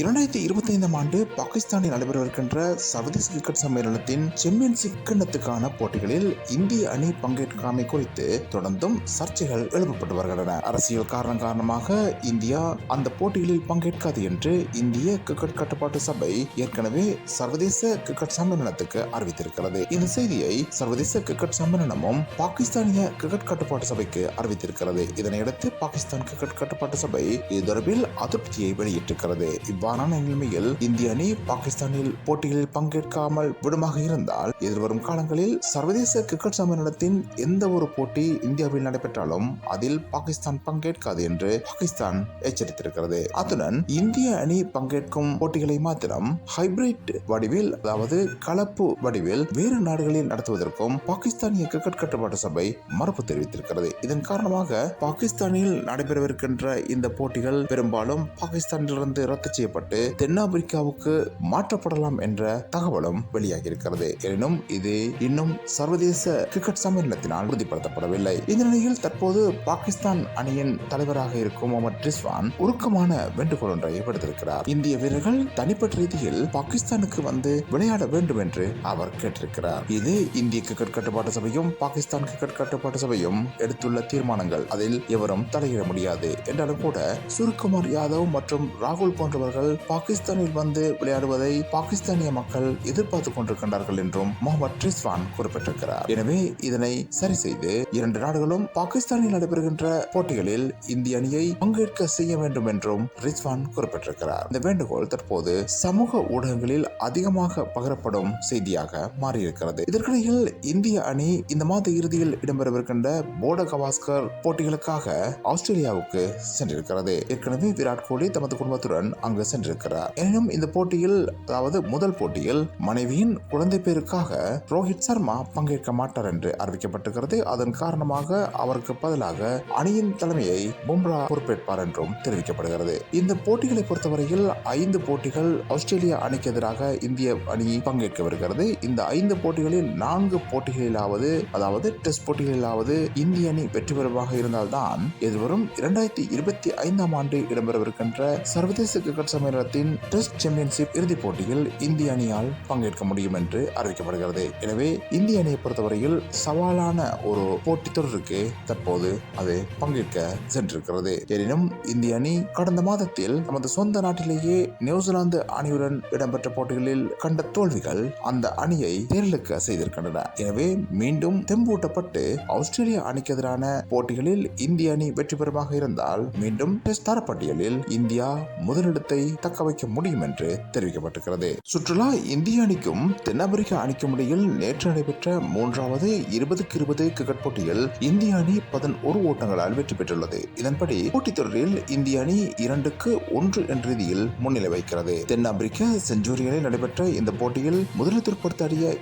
இரண்டாயிரத்தி இருபத்தி ஐந்தாம் ஆண்டு பாகிஸ்தானில் நடைபெறவிருக்கின்ற சர்வதேச கிரிக்கெட் சம்மேளனத்தின் சாம்பியன்ஷிப் கிண்ணத்துக்கான போட்டிகளில் இந்திய அணி பங்கேற்காமை குறித்து தொடர்ந்தும் சர்ச்சைகள் எழுப்பப்பட்டு வருகின்றன. அரசியல் காரணம் காரணமாக இந்தியா அந்த போட்டிகளில் பங்கேற்காது என்று இந்திய கிரிக்கெட் கட்டுப்பாட்டு சபை ஏற்கனவே சர்வதேச கிரிக்கெட் சம்மேளனத்துக்கு அறிவித்திருக்கிறது. இந்த செய்தியை சர்வதேச கிரிக்கெட் சம்மேளனமும் பாகிஸ்தானிய கிரிக்கெட் கட்டுப்பாட்டு சபைக்கு அறிவித்திருக்கிறது. இதனையடுத்து பாகிஸ்தான் கிரிக்கெட் கட்டுப்பாட்டு சபை இது தொடர்பில் அதிருப்தியை வெளியிட்டிருக்கிறது. இவ்வாறான நிலைமையில் இந்திய அணி பாகிஸ்தானில் போட்டிகளில் பங்கேற்காமல் விடுமாக இருந்தால் எதிர்வரும் காலங்களில் சர்வதேச கிரிக்கெட் சம்மேளனத்தின் எந்த ஒரு போட்டி இந்தியாவில் நடைபெற்றாலும் அதில் பாகிஸ்தான் பங்கேற்காது என்று பாகிஸ்தான் எச்சரித்திருக்கிறது. அத்துடன் இந்திய அணி பங்கேற்கும் போட்டிகளை மாத்திரம் ஹைபிரிட் வடிவில் அதாவது கலப்பு வடிவில் வேறு நாடுகளில் நடத்துவதற்கும் பாகிஸ்தானிய கிரிக்கெட் கட்டுப்பாட்டு சபை மறுப்பு தெரிவித்திருக்கிறது. இதன் காரணமாக பாகிஸ்தானில் நடைபெறவிருக்கின்ற இந்த போட்டிகள் பெரும்பாலும் பாகிஸ்தானிலிருந்து ரத்து செய்யப்பட்டு தென்னாப்பிரிக்காவுக்கு மாற்றப்படலாம் என்ற தகவலும் வெளியாகி இருக்கிறது எனினும் இது இன்னும் சர்வதேச கிரிக்கெட் சம்மேளனத்தினால் உறுதிப்படுத்தப்படவில்லை. இந்த நிலையில் தற்போது பாகிஸ்தான் அணியின் தலைவராக இருக்கும் முகமது ரிஸ்வான் உருக்கமான வேண்டுகோள் ஒன்றை விடுத்திருக்கிறார். இந்திய வீரர்கள் தனிப்பட்ட ரீதியில் பாகிஸ்தானுக்கு வந்து விளையாட வேண்டும் என்று அவர் கேட்டிருக்கிறார். இது இந்திய கிரிக்கெட் கட்டுப்பாட்டு சபையும் பாகிஸ்தான் கிரிக்கெட் கட்டுப்பாட்டு சபையும் எடுத்துள்ள தீர்மானங்கள். அதில் எவரும் தலையிட முடியாது. என்றாலும் கூட சுருக்குமார் யாதவ் மற்றும் ராகுல் போன்றவர்கள் பாகிஸ்தானில் வந்து விளையாடுவதை பாகிஸ்தானிய மக்கள் எதிர்பார்த்து கொண்டிருக்கின்றார்கள் என்றும் முகமது ரிஸ்வான் குறிப்பிட்டிருக்கிறார். எனவே இதனை சரி செய்து இரண்டு நாடுகளும் பாகிஸ்தானில் நடைபெறுகின்ற போட்டிகளில் இந்திய அணியை பங்கேற்க செய்ய வேண்டும் என்றும் ரிஸ்வான் குறிப்பிட்டிருக்கிறார். இந்த வேண்டுகோள் தற்போது சமூக ஊடகங்களில் அதிகமாக பகிரப்படும் செய்தியாக மாறியிருக்கிறது. இதற்கிடையில் இந்திய அணி இந்த மாத இறுதியில் இடம்பெறவிருக்கின்ற போட கவாஸ்கர் போட்டிகளுக்காக ஆஸ்திரேலியாவுக்கு சென்றிருக்கிறது. ஏற்கனவே விராட் கோலி தமது குடும்பத்துடன் அங்கு சென்றிருக்கிறார். எனினும் இந்த போட்டியில் அதாவது முதல் போட்டியில் மனைவியின் குழந்தை பேருக்காக ரோஹித் சர்மா பங்கேற்க மாட்டார் என்று அறிவிக்கப்பட்டிருக்கிறது. அதன் காரணமாக அவருக்கு பதிலாக அணியின் தலைமையை பும்ரா பொறுப்பேற்பார் என்றும் தெரிவிக்கப்படுகிறது. இந்த போட்டிகளை பொறுத்தவரையில் ஐந்து போட்டிகள் ஆஸ்திரேலியா அணிக்கு எதிராக இந்திய அணி பங்கேற்கவிருக்கிறது இந்த ஐந்து போட்டிகளில் நான்கு போட்டிகளிலாவது அதாவது டெஸ்ட் போட்டிகளிலாவது இந்திய அணி வெற்றி பெறுவாக இருந்தால்தான் எதிர்வரும் இரண்டாயிரத்தி இருபத்தி ஐந்தாம் ஆண்டு இடம்பெறவிருக்கின்ற சர்வதேச கிரிக்கெட் சம்மேளனத்தின் டெஸ்ட் சாம்பியன்ஷிப் இறுதிப் போட்டியில் இந்திய அணியால் பங்கேற்க முடியும் என்று அறிவிக்கப்படுகிறது. எனவே இந்திய அணியை பொறுத்தவரையில் சவாலான ஒரு போட்டித் தொடருக்கு தற்போது அது பங்கேற்க சென்றிருக்கிறது. எனினும் இந்திய அணி கடந்த மாதத்தில் தமது சொந்த நாட்டிலேயே நியூசிலாந்து அணியுடன் இடம்பெற்ற போட்டிகளில் கண்ட தோல்விகள் அந்த அணியை தேர்ந்தெடுக்க செய்திருக்கின்றன. எனவே மீண்டும் தெம்பூட்டப்பட்டு ஆஸ்திரேலியா அணிக்கு எதிரான போட்டிகளில் இந்திய அணி வெற்றி பெறுமாக இருந்தால் மீண்டும் டெஸ்ட் தரப்பட்டியலில் இந்தியா முதலிடத்தை தக்க வைக்க முடியும் என்று தெரிவிக்கப்பட்டிருக்கிறது. சுற்றுலா இந்திய அணிக்கும் தென்னாப்பிரிக்க அணிக்கும் இடையில் நேற்று நடைபெற்ற மூன்றாவது இருபதுக்கு இருபது கிரிக்கெட் போட்டியில் இந்திய அணி பதினோரு ஓட்டங்களால் வெற்றி பெற்றுள்ளது. இதன்படி போட்டித் தொடரில் இந்திய அணி இரண்டுக்கு ஒன்று என்ற ரீதியில் முன்னிலை வைக்கிறது தென்னாப்பிரிக்க செஞ்சுரிகளில் நடைபெற்ற இந்த போட்டியில் முதலிடத்தில்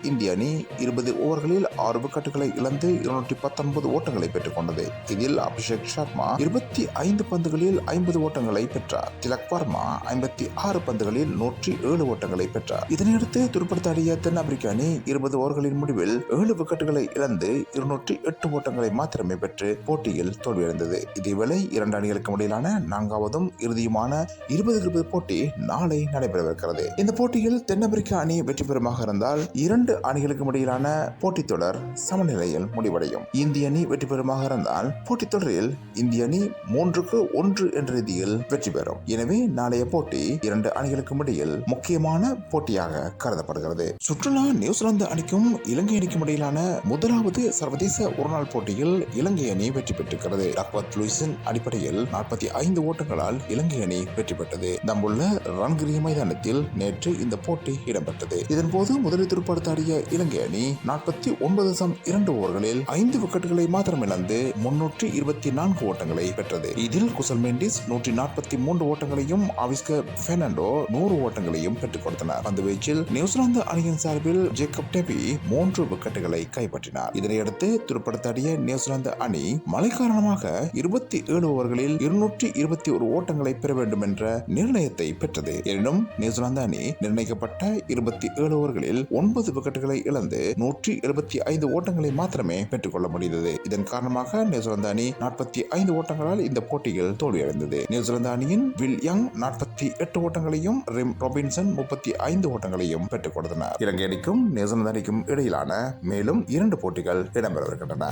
இந்திய அணி இருபது ஓவர்களில் ஆறு விக்கெட்டுகளை இழந்து இருநூற்றி பத்தொன்பது ஓட்டங்களை பெற்றுக் கொண்டது. இதில் அபிஷேக் சர்மா இருபத்தி ஐந்து பந்துகளில் ஐம்பது ஓட்டங்களை பெற்றார். திலக் வர்மா ஐம்பத்தி ஆறு பந்துகளில் நூற்றி ஏழு ஓட்டங்களை பெற்றார். இதனையடுத்து துடுப்படுத்தாடிய தென்னாப்பிரிக்க அணி இருபது ஓவர்களின் முடிவில் ஏழு விக்கெட்டுகளை இழந்து இருநூற்றி எட்டு ஓட்டங்களை மாத்திரமே பெற்று போட்டியில் தோல்வியடைந்தது. இதேவேளை இரண்டு அணிகளுக்கும் இடையிலான நான்காவதும் இறுதியுமான இருபது இருபது போட்டி நாளை நடைபெறவிருக்கிறது. இந்த போட்டியில் தென்னாப்பிரிக்க அணி வெற்றி பெறுமாக இருந்தால் இரண்டு அணிகளுக்கும் இடையிலான போட்டித் தொடர் சமநிலையில் முடிவடையும். இந்திய அணி வெற்றி பெறுமாக இருந்தால் போட்டித் தொடரில் இந்திய அணி மூன்றுக்கு ஒன்று என்ற ரீதியில் வெற்றி பெறும். எனவே நாளைய போட்டி இரண்டு அணிகளுக்கும் இடையில் முக்கியமான போட்டியாக கருதப்படுகிறது. சுற்றுலா நியூசிலாந்து அணிக்கும் இலங்கை அணிக்கும் இடையிலான முதலாவது சர்வதேச ஒருநாள் போட்டியில் இலங்கை அணி வெற்றி பெற்றிருக்கிறது. ரக்வத் லூயிஸின் அடிப்படையில் நாற்பத்தி ஐந்து ஓட்டங்களால் இலங்கை அணி வெற்றி பெற்றது. தம்புள்ள ரன்கிரி மைதானத்தில் நேற்று இந்த போட்டி இடம்பெற்றது. இதன்போது முதலில் துடுப்படுத்தாடிய இலங்கை அணி நாற்பத்தி ஒன்பது இரண்டு ஓவர்களில் ஐந்து விக்கெட்டுகளை மாத்திரம் இழந்து முன்னூற்றி இருபத்தி நான்கு ஓட்டங்களை பெற்றது. இதில் குசல் மெண்டிஸ் நூற்றி நாற்பத்தி மூன்று ஓட்டங்களையும் ஆவிஸ்கர் பெர்னாண்டோ நூறு ஓட்டங்களையும் பெற்றுக் கொடுத்தனர். அந்த வீச்சில் நியூசிலாந்து அணியின் சார்பில் ஜேக்கப் டெபி மூன்று விக்கெட்டுகளை கைப்பற்றினார். இதனையடுத்து துடுப்படுத்தாடிய நியூசிலாந்து அணி மழை காரணமாக இருபத்தி ஏழு ஓவர்களில் இருநூற்றி இருபத்தி ஒரு ஓட்டங்களை பெற வேண்டும் என்ற நிர்ணயத்தை பெற்றது. எனினும் நியூசிலாந்து அணி நிர்ணயிக்கப்பட்ட இருபத்தி ஏழு ஓவர்களில் ஒன்பது விக்கெட்டுகளை இழந்து நூற்றி எழுபத்தி ஐந்து ஓட்டங்களை மாத்திரமே பெற்றுக்கொள்ள முடிந்தது. இதன் காரணமாக நியூசிலாந்து அணி நாற்பத்தி ஐந்து ஓட்டங்களால் இந்த போட்டியில் தோல்வியடைந்தது. நியூசிலாந்து அணியின் வில் யங் நாற்பத்தி முப்பத்தி எட்டு ஓட்டங்களையும் ரிம் ராபின்சன் முப்பத்தி ஐந்து ஓட்டங்களையும் பெற்றுக் கொடுத்தனர். இலங்கை அணிக்கும் நியூசிலாந்து அணிக்கும் இடையிலான மேலும் இரண்டு போட்டிகள் இடம்பெறவிருக்கின்றன.